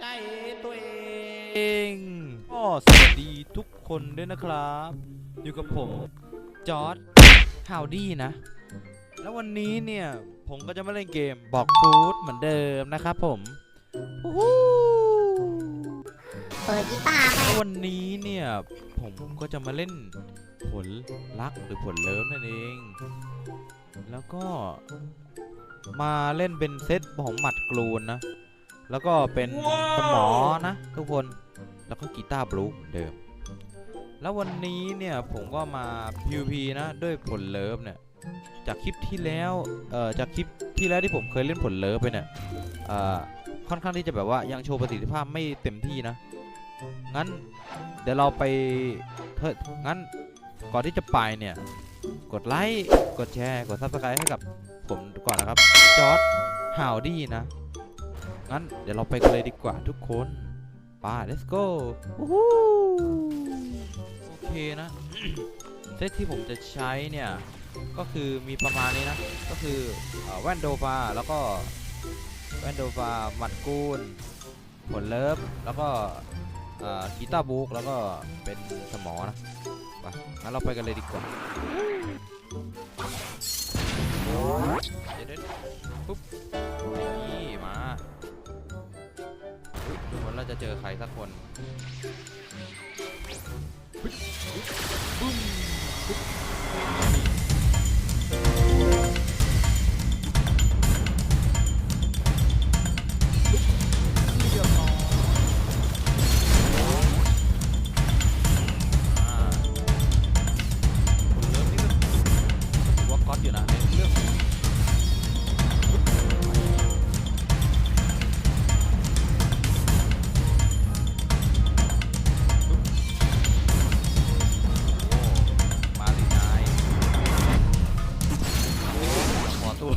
ใจตัวเองก็สวัสดีทุกคนด้วยนะครับ อยู่กับผม จอร์ดฮาวดี้นะ แล้ววันนี้เนี่ย ผมก็จะมาเล่นเกมบอกฟูดเหมือนเดิมนะครับผมวู้ฮู้เปิดกีตาร์ไปแล้ววันนี้เนี่ย ผมก็จะมาเล่นผลรักหรือผลเลิฟนั่นเอง แล้วก็มาเล่นเป็นเซตของหมัดกลูนนะ แล้วก็เป็นสมอนะทุกคนแล้วก็กีตาร์บลูเหมือนเดิม แล้ววันนี้เนี่ยผมก็มา PVP นะด้วยผลเลิฟเนี่ยจากคลิปที่แล้วเอ่อจากคลิปที่แล้วที่ผมเคยเล่นผลเลิฟไปเนี่ยเอ่อค่อนข้างที่จะแบบว่ายังโชว์ประสิทธิภาพไม่เต็มที่นะ งั้นเดี๋ยวเราไปเฮ้ยงั้นก่อนที่จะไปเนี่ย กดไลค์ กดแชร์ กดซับสไครต์ให้กับผมก่อนนะครับ จอร์ดฮาวดี้นะ งั้นเดี๋ยวเราไปกันเลยดีกว่าทุกคนไป let's go โอเคนะ เซตที่ผมจะใช้เนี่ย ก็คือมีประมาณนี้นะ ก็คือแว่นโดฟาแล้วก็แว่นโดฟาหมัดกูลผลเลิฟแล้วก็กีตาร์บุ๊กแล้วก็เป็นสมอนะไปงั้นเราไปกันเลยดีกว่าเดี๋ยวเดี๋ยวปุ๊บ จะเจอใครสักคนบึ้ม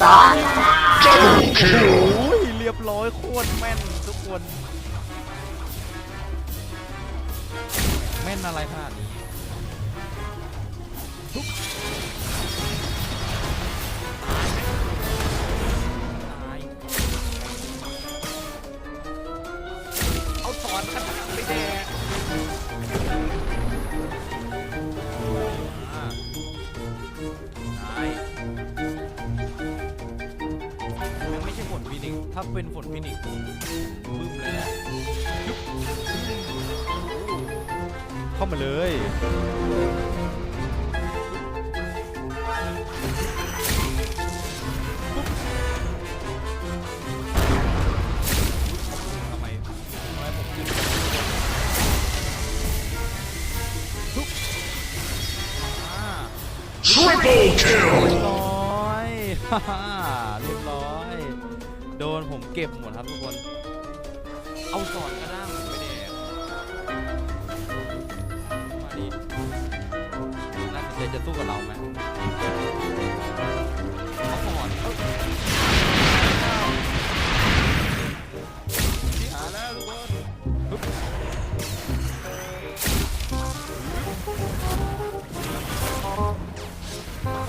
สอนโอ้ยเรียบร้อยโคตรแม่นทุกคน แม่นอะไรขนาดนี้ มินิบึ้มเลยนะยุบเข้ามาเลยทริปเปิลคิล เรียบร้อย เรียบร้อย โดนผมเก็บหมดครับทุกคน เอาสอนกระด้างไปแดกมาดิน่าสนใจจะสู้กับเราไหม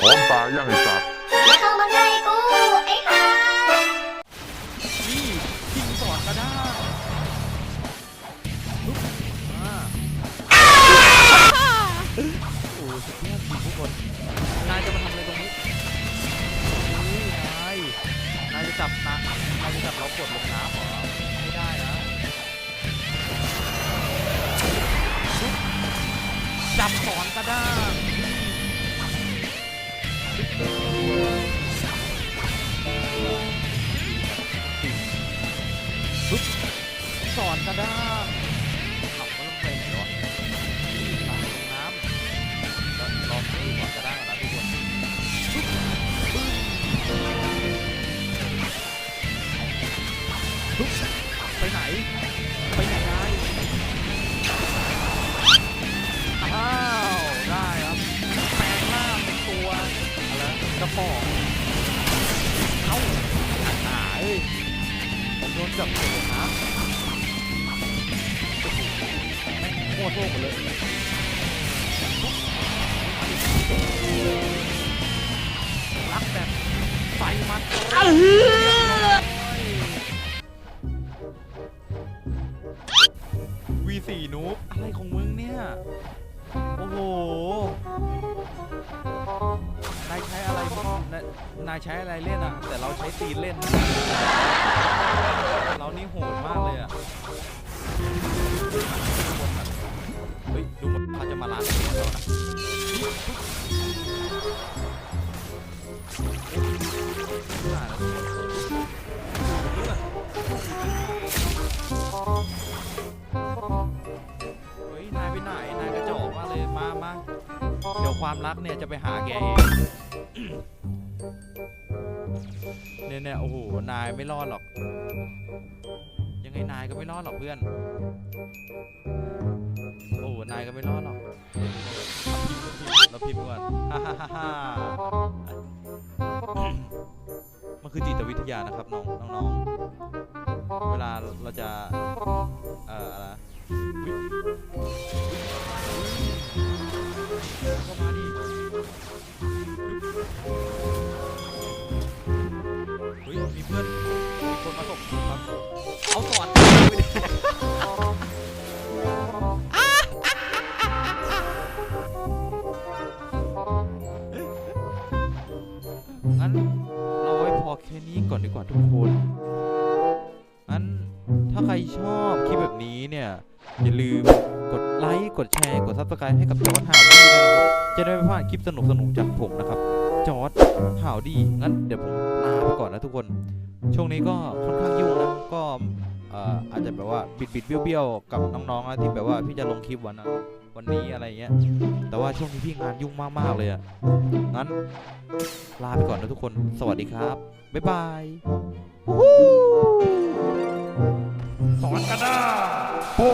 พร้อมตายยังไอ้สัตว์อย่าเข้ามาใกล้กู ไอ้ห่านี่ยิงสอนก็ได้ปึ๊บมาโอ้สุดยอดจริงทุกคน นายจะมาทำอะไรตรงนี้อุ้ยนายนายจะจับนะนายจะจับเรากดลงน้ำเหรอไม่ได้นะจับสอนก็ได้ สอนก็ได้ขับก็ต้องไปไหนวะตามลงน้ำก็ลองดูก่อนก็ได้ก่อนนะทุกคนปึ๊บปึ๊บปึ๊บไปไหน ไปไหนได้อ้าวได้ครับแปลงร่างเป็นตัวอะไรกระป๋องเอ้าอ่าเอ้ยผมโดนจับหัวนะ โคตรโลกหมดเลยรักแบบใส่มันวีสี่นูบอะไรของมึงเนี่ย โอ้โห นายใช้อะไรนายนายใช้อะไรเล่นอะแต่เราใช้ตีนเล่น ความรักเนี่ยจะไปหาแกเองเนี่ยเนี่ยโอ้โห นายไม่รอดหรอก ยังไงนายก็ไม่รอดหรอกเพื่อน โอ้โหนายก็ไม่รอดหรอกเราพิมพ์เราพิมพ์ก่อนฮ่าฮ่าฮ่ามันคือจิตวิทยานะครับน้องน้องเวลาเราจะ เอ่ออ ก่อนดีกว่าทุกคนงั้นถ้าใครชอบคลิปแบบนี้เนี่ย อย่าลืมกดไลค์ กดแชร์ กด subscribe ให้กับจอร์ดหาวดี้นะครับจะได้ไม่พลาดคลิปสนุกๆจากผมนะครับ จอร์ดหาวดีงั้นเดี๋ยวผมลาไปก่อนนะทุกคน ช่วงนี้ก็ค่อนข้างยุ่งนะ ก็อาจจะแบบว่าบิดบิดเบี้ยวๆกับน้องๆนะที่แบบว่าพี่จะลงคลิปวันนั้นวันนี้อะไรเงี้ย แต่ว่าช่วงนี้พี่งานยุ่งมากๆเลยอะงั้นลาไปก่อนนะทุกคน สวัสดีครับ บ๊ายบายวู้ฮู้สอนกันนะโอ้